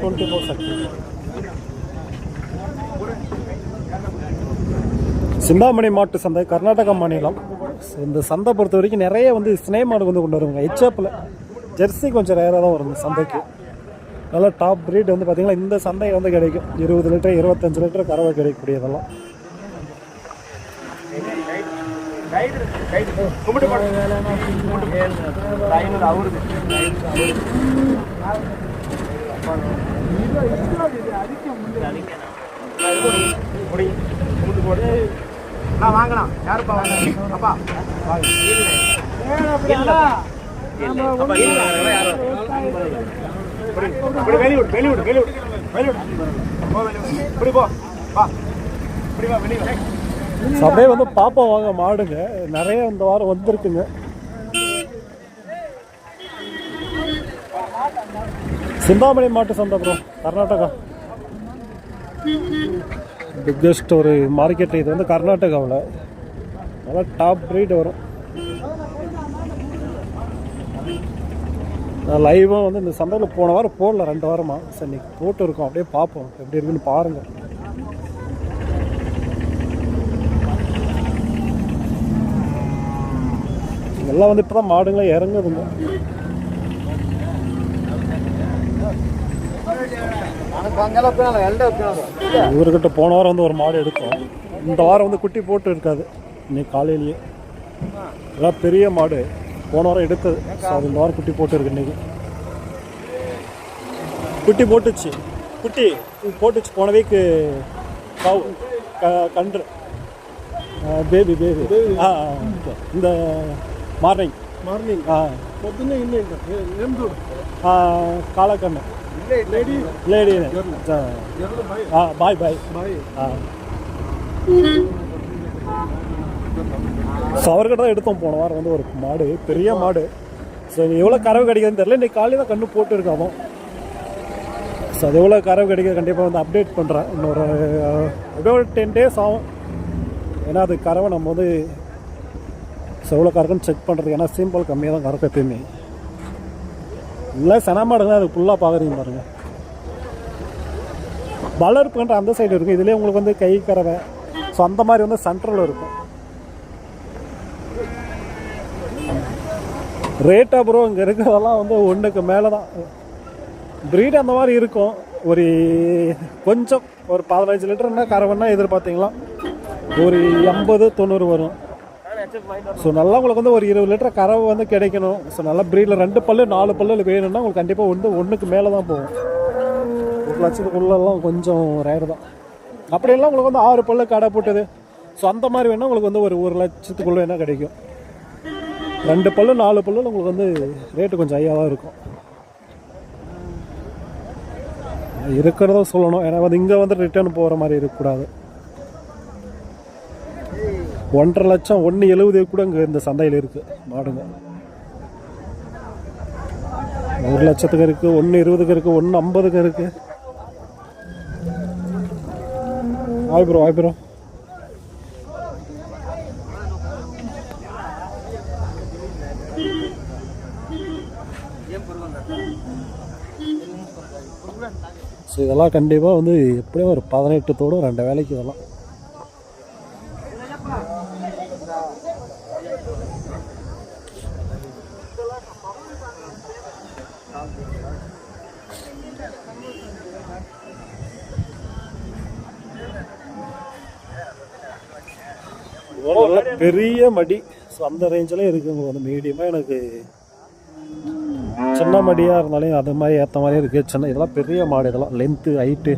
Twenty four சக்தி சிந்தாமணி மாட்டு சந்தை கர்நாடகா மாநிலம். இந்த சந்தை பொறுத்த வரைக்கும் நிறைய வந்து ஸ்னே மாடு வந்து கொண்டு வருவாங்க. ஹெச்எப்பில் ஜெர்சி கொஞ்சம் ரேராக தான் வரும் இந்த சந்தைக்கு. நல்லா டாப் breed வந்து பார்த்தீங்கன்னா இந்த சந்தை வந்து கிடைக்கும். இருபது லிட்டர் இருபத்தஞ்சு லிட்டர் கறவை கிடைக்கக்கூடியதெல்லாம். வாங்கலாம் யாருப்பா வாங்க அப்பா இப்படி வெளியூர் வெளியூர் வெளியூர் வெளியூர் போ வெளியூர் இப்படி போ வா. இப்படி வா வெளியூர் அப்படியே வந்து பாப்பா வாங்க மாடுங்க. நிறைய இந்த வாரம் வந்திருக்குங்க. சிந்தாமணி மாட்டு சந்தை ப்ரோ கர்நாடகா. பிக்கஸ்ட் ஒரு மார்க்கெட் இது வந்து கர்நாடகாவில். நல்லா டாப் ரேட் வரும். நான் லைவாக வந்து இந்த சந்தையில் போன வாரம் போடல ரெண்டு வாரமாக சரி இன்னைக்கு போட்டு இருக்கோம். அப்படியே பார்ப்போம் எப்படி இருக்குன்னு பாருங்கள் எல்லாம் வந்து இப்போ தான் மாடுங்களாம் இறங்குதுங்க இவர்கிட்ட போன வாரம் வந்து ஒரு மாடு எடுத்தோம். இந்த வாரம் வந்து குட்டி போட்டு இருக்காது. இன்னைக்கு காலையிலேயே. எல்லாம் பெரிய மாடு. போன வாரம் எடுத்தது. ஸோ அது இந்த வாரம் குட்டி போட்டு இருக்கு இன்னைக்கு. குட்டி போட்டுச்சு. குட்டி போட்டுச்சு. போன வீக்கு காவு க- கன்று. பேபி பேபி ஆ, இந்த மார்னிங் మార్నింగ్ మార్నింగ్ పొద్దున్న ఇల్లు ఏం லேடி కాలకన్న ஆ பாய் பாய் பாய்? ஆ ஸோ அவர்கிட்ட தான் எடுத்தோம். போன வாரம் வந்து ஒரு மாடு பெரிய மாடு. ஸோ எவ்வளோ கறவு கிடைக்குதுன்னு தெரியல. இன்றைக்கி காலையில் தான் கண்ணு போட்டு ஸோ அது எவ்வளோ கறவு கிடைக்குது கண்டிப்பாக வந்து அப்டேட் பண்ணுறேன் இன்னொரு அப்படியே ஒரு டென் டேஸ் ஆகும். ஏன்னா அது கறவை நம்ம வந்து ஸோ எவ்வளோ கறக்குன்னு செக் பண்ணுறது ஏன்னா சிம்பிள் கம்மியாக தான் கறக்கும் எப்பயுமே. இல்லை செனமாடுங்க அது ஃபுல்லாக பார்க்குறீங்க பாருங்கள் வளர்ப்புன்ற அந்த சைடு இருக்கும் இதுலேயே உங்களுக்கு வந்து கை கறவை ஸோ அந்த மாதிரி வந்து சென்ட்ரல் இருக்கும். ரேட்டா ப்ரோ இங்கே இருக்கிறதெல்லாம் வந்து ஒன்றுக்கு மேலே தான் ப்ரீட் அந்த மாதிரி இருக்கும். ஒரு கொஞ்சம் ஒரு பதினஞ்சு லிட்டர்னா கறவைன்னா எதிர்பார்த்தீங்களா? ஒரு எண்பது தொண்ணூறு வரும். ஸோ நல்லா உங்களுக்கு வந்து ஒரு இருபது லிட்டர் கறவை வந்து கிடைக்கணும். ஸோ நல்லா ப்ரீடில் ரெண்டு பல்லு நாலு பல்லு வேணும்னா உங்களுக்கு கண்டிப்பாக வந்து ஒன்றுக்கு மேலே தான் போகும். ஒரு லட்சத்துக்குள்ளெல்லாம் கொஞ்சம் ரேர் தான். அப்படியெல்லாம் உங்களுக்கு வந்து ஆறு பல்லு கடை போட்டது. ஸோ அந்த மாதிரி வேணால் உங்களுக்கு வந்து ஒரு ஒரு லட்சத்துக்குள்ளே வேணால் கிடைக்கும். ரெண்டு பல்லு நாலு பல்லு உங்களுக்கு வந்து ரேட்டு கொஞ்சம் ஹையாக தான் இருக்கும். இருக்கிறத சொல்லணும். ஏன்னா வந்து இங்கே வந்து ரிட்டர்ன் போகிற மாதிரி இருக்கக்கூடாது. ஒன்றரை லட்சம் ஒன்று எழுபது கூட இங்கே இந்த சந்தையில் இருக்குது மாடுங்க. ஒரு லட்சத்துக்கு இருக்குது ஒன்று இருபதுக்கு இருக்குது ஒன்று ஐம்பதுக்கு இருக்குது ஆய் ப்ரோ ஆய் ப்ரோ. ஸோ இதெல்லாம் கண்டிப்பாக வந்து எப்படியும் ஒரு பதினெட்டு ரெண்டு வேலைக்கு இதெல்லாம் நல்ல பெரிய மடி. ஸோ அந்த ரேஞ்சில் இருக்குங்க வந்து மீடியமாக எனக்கு சின்ன மடியாக இருந்தாலும் அது மாதிரி ஏற்ற மாதிரி இருக்குது சின்ன இதெல்லாம் பெரிய மாடு இதெல்லாம் லென்த்து ஹைட்டு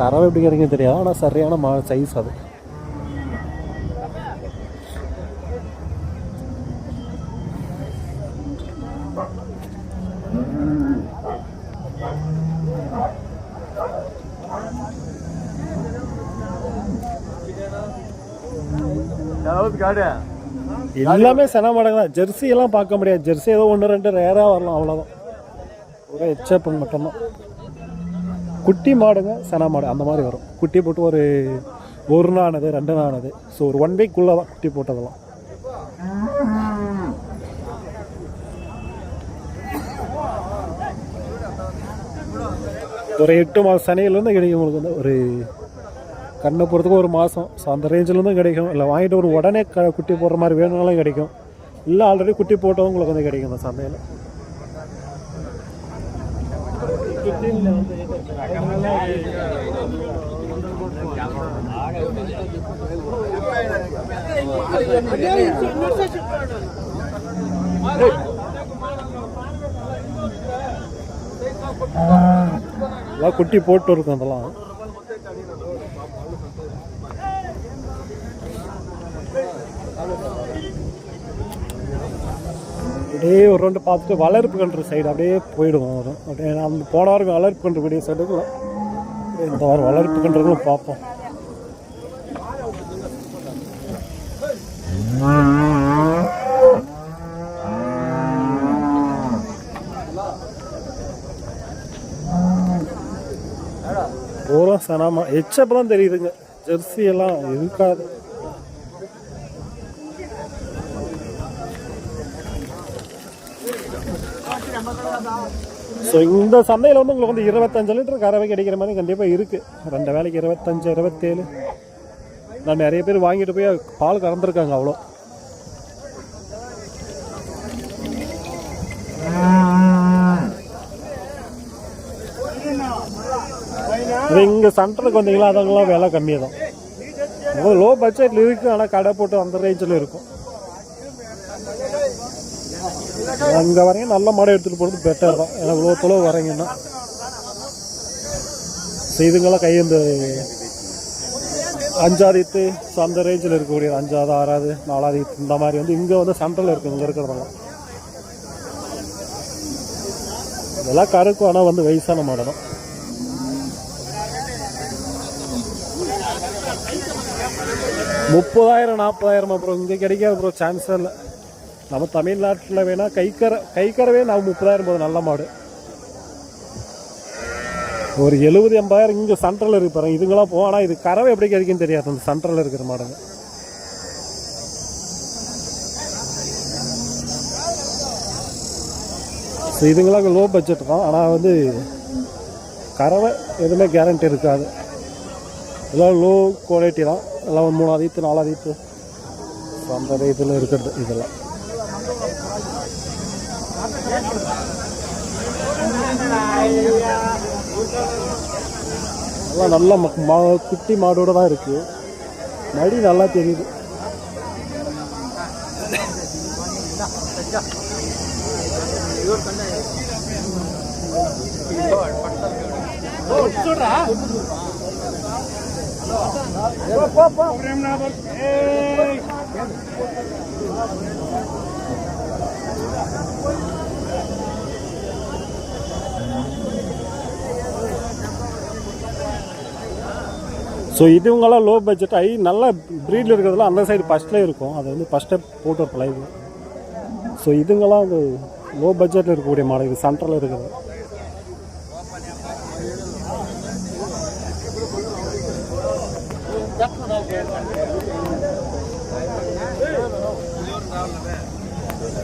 கறவை எப்படி கிடைக்கும் தெரியாது. ஆனால் சரியான மா சைஸ் அது. எல்லாமே சென மாடங்க தான். ஜெர்சி எல்லாம் பார்க்க முடியாது. ஜெர்சி ஏதோ ஒன்று ரெண்டு ரேராக வரலாம். அவ்வளோதான் ஒரே எச்சப்பன் மட்டும்தான். குட்டி மாடுங்க சென மாடு. அந்த மாதிரி வரும். குட்டி போட்டு ஒரு ஒரு நானது ரெண்டு நானது ஸோ ஒரு ஒன் வீக்குள்ளே தான் குட்டி போட்டதெல்லாம். ஒரு எட்டு மாதம் சனையிலேருந்து கிடைக்கும் உங்களுக்கு வந்து ஒரு கண்ணை பொறுத்துக்கு ஒரு மாதம் ஸோ அந்த ரேஞ்சிலேருந்து கிடைக்கும். இல்லை வாங்கிட்டு ஒரு உடனே க குட்டி போடுற மாதிரி வேணும்னாலும் கிடைக்கும். இல்லை ஆல்ரெடி குட்டி போட்டவங்க உங்களுக்கு வந்து கிடைக்கும் இந்த சந்தையில். குட்டி போட்டு இருக்கும் அதெல்லாம். அப்படியே ஒரு ரெண்டு பார்த்துட்டு வளர்ப்பு கன்று சைடு அப்படியே போயிடுவோம் வரும் அப்படியே அந்த போன வாரம் வளர்ப்பு கன்று கூடிய சைடுக்குள்ள இந்த வாரம் வளர்ப்பு கன்றுகளும் பார்ப்போம். பூரா சனாமா. எச்சப்பெல்லாம் தெரியுதுங்க. ஜெர்சி எல்லாம் இருக்காது. ஸோ இந்த சந்தையில் வந்து உங்களுக்கு வந்து இருபத்தஞ்சு லிட்டர் கறவை கிடைக்கிற மாதிரி கண்டிப்பாக இருக்குது ரெண்டு வேலைக்கு இருபத்தஞ்சு இருபத்தேழு. நான் நிறைய பேர் வாங்கிட்டு போய் பால் கறந்துருக்காங்க அவ்வளோ. இங்கே சென்டருக்கு வந்தீங்களா அதெல்லாம் விலை கம்மியாக தான் லோ பட்ஜெட்டில் இருக்குது ஆனால் கடை போட்டு அந்த ரேஞ்சில் இருக்கும். அங்கே வரீங்க நல்ல மாடை எடுத்துகிட்டு போகிறது பெட்டர் தான். ஏன்னா இவ்வளோ தொலைவு வரீங்கன்னா ஸோ இதுங்கெல்லாம் கை இந்த அஞ்சாதித்து ஸோ அந்த ரேஞ்சில் இருக்கக்கூடிய அஞ்சாவது ஆறாவது நாலாவது இந்த மாதிரி வந்து இங்கே வந்து சென்ட்ரல் இருக்குது இங்கே இருக்கிறதெல்லாம் இதெல்லாம் கருக்கும் ஆனால் வந்து வயசான மாடு தான். முப்பதாயிரம் நாற்பதாயிரம் அப்புறம் இங்கே கிடைக்காது ப்ரோ சான்ஸே இல்லை. நம்ம தமிழ்நாட்டில் வேணால் கைக்கரை கைக்கரவே நான் முப்பதாயிரம் போது நல்ல மாடு. ஒரு எழுபது எண்பதாயிரம் இங்கே சென்ட்ரல் இருக்கு பாருங்க. இதுங்களாம் போகும் ஆனால் இது கறவை எப்படி கிடைக்குன்னு தெரியாது. அந்த சென்ட்ரல் இருக்கிற மாடுங்க. ஸோ இதுங்களாம் லோ பட்ஜெட் தான். ஆனால் வந்து கறவை எதுவுமே கேரண்டி இருக்காது. எல்லாம் லோ குவாலிட்டி தான். எல்லாம் மூணாவது நாலாவது அந்த இதில் இருக்கிறது இதெல்லாம். நல்லா நல்ல மா குட்டி மாடோட தான் இருக்கு. மடி நல்லா தெரியுது. ஸோ இதுவங்கெல்லாம் லோ பட்ஜெட் ஆகி நல்ல ப்ரீடில் இருக்கிறதுலாம் அந்த சைடு ஃபஸ்ட்டில் இருக்கும். அது வந்து ஃபஸ்ட்டே போட்டு ஒரு ஸோ இதுங்கெல்லாம் அது லோ பட்ஜெட்டில் இருக்கக்கூடிய மாடல். இது சென்ட்ரலில் இருக்கிறது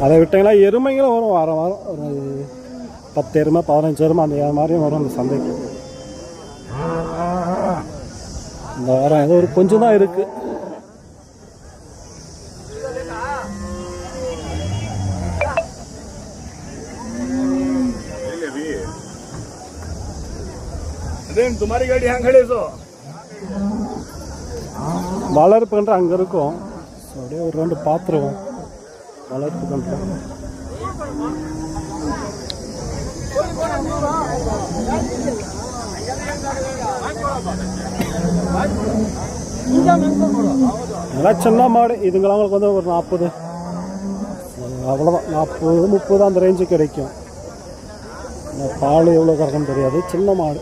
அதை விட்டிங்கன்னா எருமைங்களும் வரும். வாரம் வாரம் ஒரு பத்து எருமை பதினஞ்சு எருமை அந்த மாதிரியும் வரும் அந்த சந்தைக்கு. இந்த வாரம் ஏதோ ஒரு கொஞ்சம் தான் இருக்கு. துமாரி வளர்ப்பு கன்று அங்கே இருக்கும். அப்படியே ஒரு ரெண்டு பாத்திரம் வளர்ப்பு கன்று. இதெல்லாம் சின்ன மாடு. இதுங்களாம் அவங்களுக்கு வந்து ஒரு நாற்பது. அவ்வளோதான் நாற்பது முப்பது அந்த ரேஞ்சு கிடைக்கும். இந்த பால் எவ்வளோ கறக்குன்னு தெரியாது. சின்ன மாடு.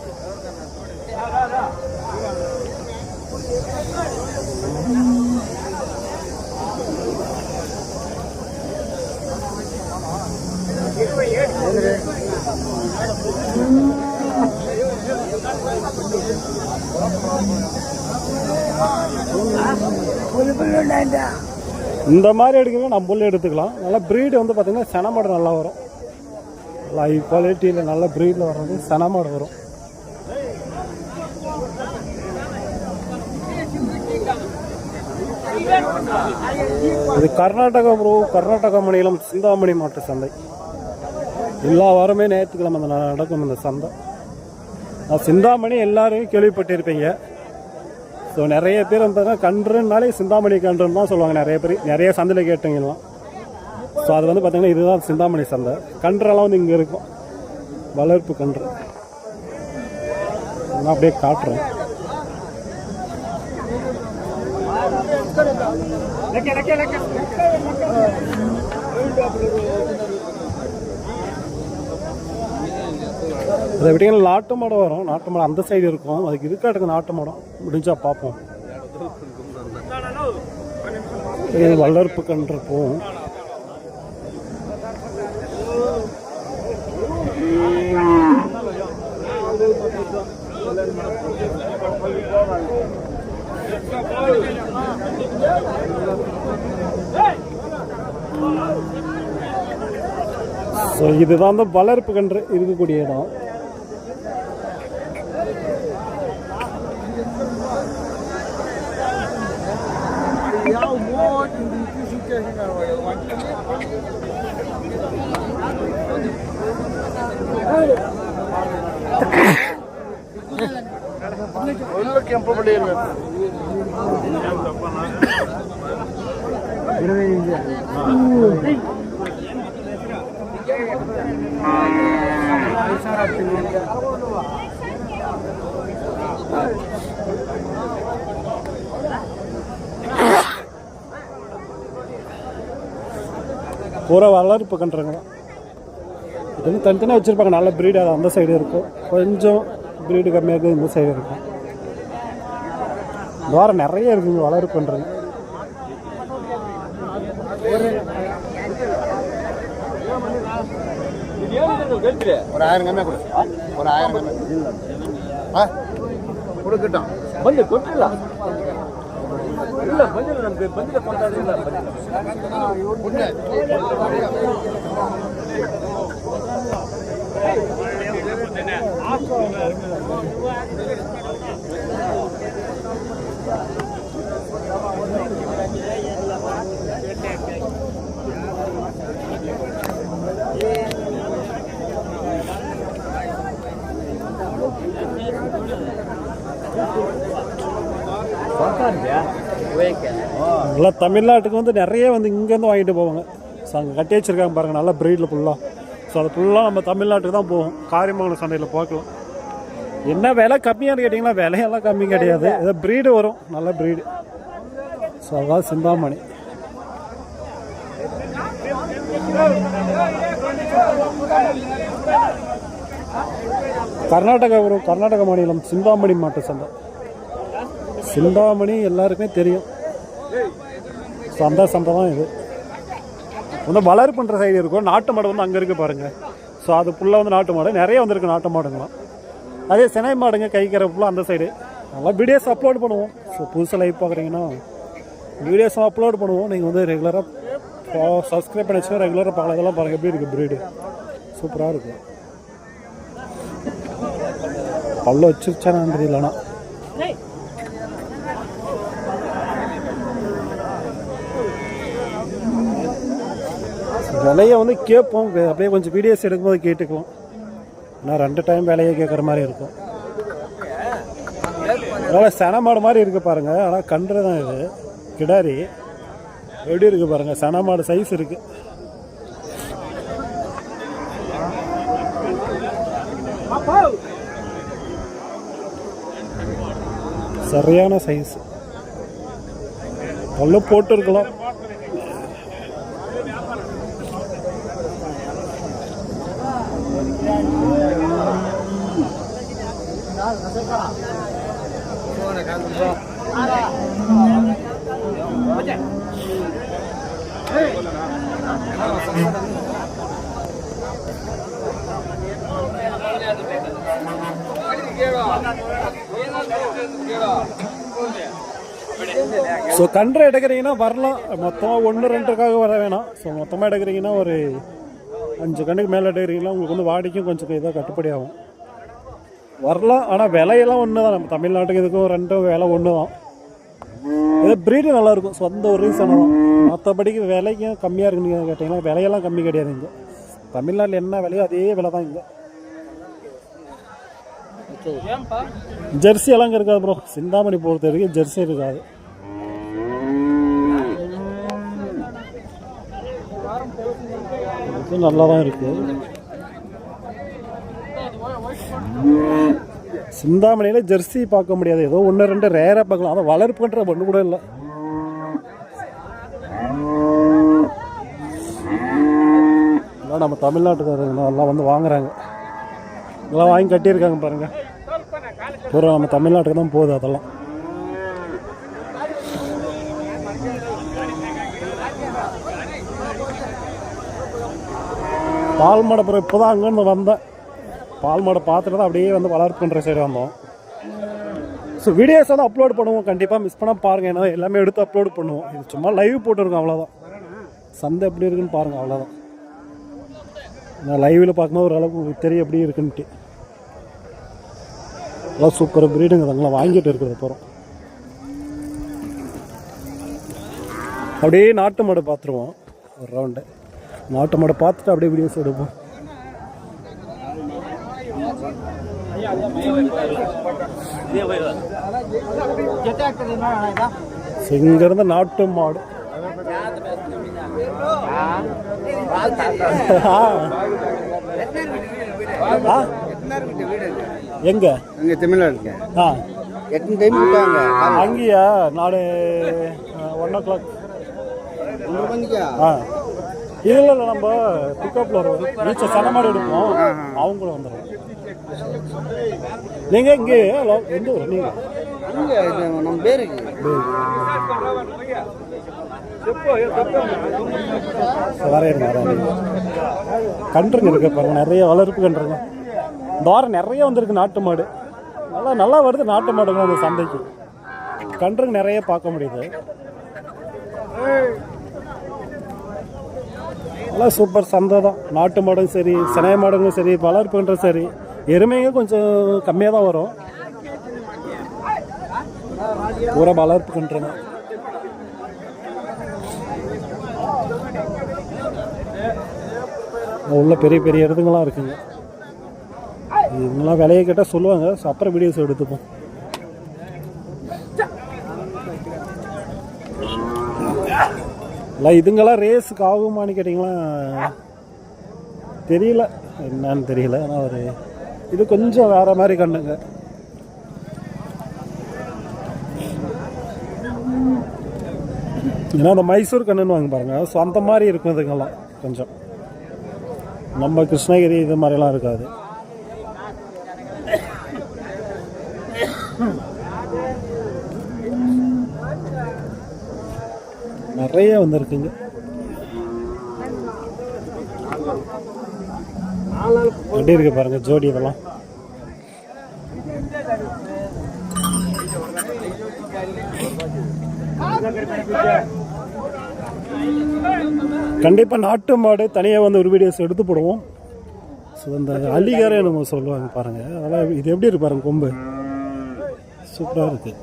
இந்த மாதிரி எடுக்கிறீங்க நம்ம புல் எடுத்துக்கலாம். நல்லா ப்ரீடு வந்து பார்த்திங்கன்னா செனமாடு நல்லா வரும். நல்லா ஹை குவாலிட்டியில் நல்ல ப்ரீடில் வர்றது செனமாடு வரும். இது கர்நாடகா ப்ரோ கர்நாடகா மாநிலம் சிந்தாமணி மாவட்ட சந்தை. எல்லா வாரமே ஞாயிற்றுக்கிழமை அந்த நடக்கும் இந்த சந்தை. சிந்தாமணி எல்லாரையும் கேள்விப்பட்டிருப்பீங்க. ஸோ நிறைய பேர் பார்த்தீங்கன்னா கன்றுனாலே சிந்தாமணி கன்றுன்னு தான் சொல்லுவாங்க நிறைய பேர். நிறைய சந்தையில் கேட்டீங்கலாம் ஸோ அது வந்து பார்த்திங்கன்னா இதுதான் சிந்தாமணி சந்தை. கன்றுலாம் வந்து இங்கே இருக்கும். வளர்ப்பு கன்று. நான் அப்படியே காட்டுறேன். அதை விட்டீங்கன்னா நாட்டு மாடம் வரும். நாட்டு மாடம் அந்த சைடு இருக்கும். அதுக்கு இருக்காட்டுக்கு நாட்டு மாடம் முடிஞ்சா பார்ப்போம். வளர்ப்பு கன்று போகும் ஸோ இதுதான் வந்து வளர்ப்பு கன்று. இருக்கக்கூடிய இடம். ಕೆಂಪು ಬಳ್ಳಿ ಇರಬೇಕು பூரா வளர்ப்பு கன்றுங்க தான் இது வந்து தனித்தனியாக வச்சுருப்பாங்க. நல்ல ப்ரீடு அது அந்த சைடு இருக்கும். கொஞ்சம் ப்ரீடு கம்மியாக இருக்குது இந்த சைடு இருக்கும். வாரம் நிறைய இருக்குங்க வளர்ப்பு கன்றுங்க ஒரு ஆயிரம் கம்மியாக கொடு. ஒரு ஆயிரம் கம்மியாக ஆ கொடுக்கட்டும். ಬಂದು இல்ல பஞ்சில் நமக்கு பஞ்சில் கொண்டாடுறீங்களா Thank you. நல்லா தமிழ்நாட்டுக்கு வந்து நிறைய வந்து இங்கேருந்து வாங்கிட்டு போவாங்க. ஸோ அங்கே கட்டி வச்சிருக்காங்க பாருங்கள் நல்ல ப்ரீடில் ஃபுல்லாக ஸோ அது ஃபுல்லாக நம்ம தமிழ்நாட்டுக்கு தான் போகும். காரியமங்கலம் சந்தையில் பார்க்கலாம் என்ன விலை கம்மியானு கேட்டிங்கன்னா விலையெல்லாம் கம்மி கிடையாது. ஏதோ ப்ரீடு வரும். நல்ல ப்ரீடு ஸோ அதான் சிந்தாமணி. கர்நாடகா வரும். கர்நாடக மாநிலம் சிந்தாமணி மாட்டு சந்தை. சிந்தாமணி எல்லாருக்குமே தெரியும். ஸோ அந்த சந்தை தான் இது. வந்து வளர் பண்ணுற சைடு இருக்கும். நாட்டு மாடு வந்து அங்கே இருக்குது பாருங்கள் ஸோ அது ஃபுல்லாக வந்து நாட்டு மாடு. நிறைய வந்திருக்கு நாட்டு மாடுங்களாம் அதே சினை மாடுங்க கைக்கிற ஃபுல்லாக அந்த சைடு நல்லா வீடியோஸ் அப்லோட் பண்ணுவோம். ஸோ புதுசாக லைவ் பார்க்குறீங்கன்னா வீடியோஸ் அப்லோட் பண்ணுவோம். நீங்கள் வந்து ரெகுலராக சப்ஸ்கிரைப் பண்ணி வச்சுன்னா ரெகுலராக பார்க்கலாம். இதெல்லாம் பாருங்கள் எப்படி இருக்குது ப்ரீடு சூப்பராக இருக்கும். பல்ல வச்சிருச்சானு தெரியலண்ணா. விலையை வந்து கேட்போம். அப்படியே கொஞ்சம் வீடியோஸ் எடுக்கும்போது கேட்டுக்குவோம். ஆனால் ரெண்டு டைம் விலையை கேட்குற மாதிரி இருக்கும். அதனால் சன மாடு மாதிரி இருக்குது பாருங்கள் ஆனால் கன்று தான் இது. கிடாரி. எப்படி இருக்குது பாருங்கள் சன மாடு சைஸ் இருக்குது சரியான சைஸ் பல்லு போட்டு ஸோ கன்று எடுக்கிறீங்கன்னா வரலாம். மொத்தமாக ஒன்று ரெண்டுக்காக வர வேணாம். ஸோ மொத்தமாக எடுக்கிறீங்கன்னா ஒரு அஞ்சு கண்ணுக்கு மேலே எடுக்கிறீங்கன்னா உங்களுக்கு வந்து வாடிக்கும் கொஞ்சம் இதாக கட்டுப்படி ஆகும். வரலாம் ஆனால் விலையெல்லாம் ஒன்று தான் நம்ம தமிழ்நாட்டுக்கு இதுக்கும் ரெண்டும் விலை ஒன்று தான் இது ப்ரீடு நல்லா இருக்கும் சொந்த ஒரு ரீசன் தான். மற்றபடிக்கு விலைக்கும் கம்மியாக இருக்குன்னு கேட்டிங்கன்னா விலையெல்லாம் கம்மி கிடையாது இங்கே. தமிழ்நாட்டில் என்ன விலையோ அதே விலை தான் இங்கே ஜெர்சி எல்லாம் இருக்காது ப்ரோ சிந்தாமணி பொறுத்த வரைக்கும் ஜெர்சி இருக்காது. இது நல்லா தான் இருக்குது சிந்தாமணியில் ஜெர்சி பார்க்க முடியாது. ஏதோ ஒன்று ரெண்டு ரேராக பார்க்கலாம். அதை வளர்ப்புன்ற ஒன்று கூட இல்லை. எல்லாம் நம்ம தமிழ்நாட்டுக்காரங்க எல்லாம் வந்து வாங்குறாங்க. எல்லாம் வாங்கி கட்டியிருக்காங்க பாருங்க. பூரா நம்ம தமிழ்நாட்டுக்கு தான் போகுது அதெல்லாம். பால் மாடை அப்புறம் இப்போ தான் அங்கேருந்து வந்தேன். பால் மாடை பார்த்துட்டு தான் அப்படியே வந்து வளர்ப்புன்ற சைடு வந்தோம். ஸோ வீடியோஸ் வந்து அப்லோட் பண்ணுவோம். கண்டிப்பாக மிஸ் பண்ணால் பாருங்கள் ஏன்னா எல்லாமே எடுத்து அப்லோட் பண்ணுவோம். இது சும்மா லைவ் போட்டுருக்கோம் அவ்வளோதான் சந்தை எப்படி இருக்குன்னு பாருங்கள் அவ்வளோதான் நான் லைவில் பார்க்கும்போது ஓரளவுக்கு உங்களுக்கு தெரியும் எப்படி இருக்குன்ட்டு. எல்லாம் சூப்பர் ப்ரீடுங்க அதெல்லாம் வாங்கிட்டு இருக்கிறது அப்புறம் அப்படியே நாட்டு மாடை பார்த்துருவோம். ஒரு ரவுண்டு நாட்டு மாடை பார்த்துட்டு அப்படியே வீடியோஸ் எடுப்போம். இங்கேருந்து நாட்டு மாடு? எங்க? இங்கே தமிழ்நாடு ஆ. எத்தனை டைம் இருக்காங்க அங்கேயா? நாலு ஒன் ஓ கிளாக் ஆ. இதில் இல்லை நம்ம பிக்கப்பில் பீச்சை சனமாடு எடுப்போம். அவங்க கூட வந்துடுவோம் நீங்கள் இங்கே எந்த ஊர்? நீங்கள் நம்ம பேருக்கு. வரேன் வரேன் கன்றுங்க இருக்கு பாருங்க நிறைய வளர்ப்பு கன்றுங்க. இந்த வாரம் நிறைய வந்திருக்கு நாட்டு மாடு. நல்லா நல்லா வருது நாட்டு மாடுங்க அந்த சந்தைக்கு. கன்றுங்க நிறைய பார்க்க முடியுது. நல்லா சூப்பர் சந்தை தான். நாட்டு மாடும் சரி சினை மாடுங்களும் சரி வளர்ப்புன்றும் சரி. எருமைங்க கொஞ்சம் கம்மியாக தான் வரும். பூரா வளர்ப்பு உள்ள பெரிய பெரிய இடத்துங்களாம் இருக்குங்க. இவங்களாம் விலையை கேட்டால் சொல்லுவாங்க. ஸோ அப்புறம் வீடியோஸ் எடுத்துப்போம். இல்லை இதுங்கெல்லாம் ரேஸுக்கு ஆகுமான்னு கேட்டிங்களா? தெரியல. என்னன்னு தெரியல. ஆனால் ஒரு இது கொஞ்சம் வேற மாதிரி கண்ணுங்க. ஏன்னா அந்த மைசூர் கண்ணுன்னு வாங்க பாருங்க. ஸோ அந்த மாதிரி இருக்கும் இதுங்கெல்லாம் கொஞ்சம். நம்ம கிருஷ்ணகிரி இது மாதிரிலாம் இருக்காது. நிறைய வந்திருக்குங்க. எப்படி இருக்கு பாருங்க ஜோடி இதெல்லாம்? கண்டிப்பாக நாட்டு மாடு தனியாக வந்து ஒரு வீடியோஸ் எடுத்து போடுவோம். ஸோ இந்த அலிகாரே நம்ம சொல்லுவாங்க பாருங்கள் அதெல்லாம் இது எப்படி இருக்கு பாருங்க கொம்பு. சூப்பராக இருக்குது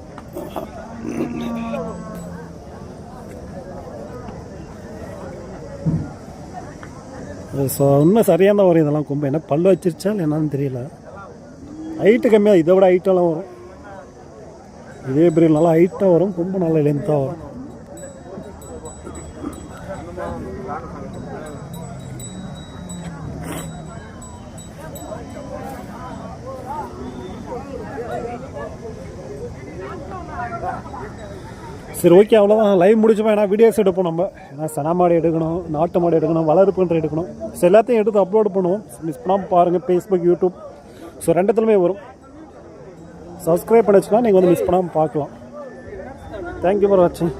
ஸோ இன்னும் சரியாக தான் வரும் இதெல்லாம் கொம்பு. என்ன பல்லு வச்சிருச்சா இல்லை என்னன்னு தெரியல. ஹைட்டு கம்மியாக இதை விட ஹைட்டெல்லாம் வரும். இதே பெரிய நல்லா ஹைட்டாக வரும் கொம்பு நல்லா லென்த்தாக வரும். சரி ஓகே அவ்வளோதான் லைவ் முடிச்சுப்போம் ஏன்னா வீடியோஸ் எடுப்போம் நம்ம ஏன்னா சனா மாடு எடுக்கணும் நாட்டு மாடு எடுக்கணும் வளர்ப்புன்ற எடுக்கணும் ஸோ எல்லாத்தையும் எடுத்து அப்லோட் பண்ணுவோம் மிஸ் பண்ணாமல் பாருங்கள் ஃபேஸ்புக் யூடியூப் ஸோ ரெண்டுத்துலையுமே வரும் சப்ஸ்கிரைப் பண்ணி வச்சுக்கலாம் நீங்கள் வந்து மிஸ் பண்ணாமல் பார்க்கலாம் தேங்க்யூ ஃபார் வாட்சிங்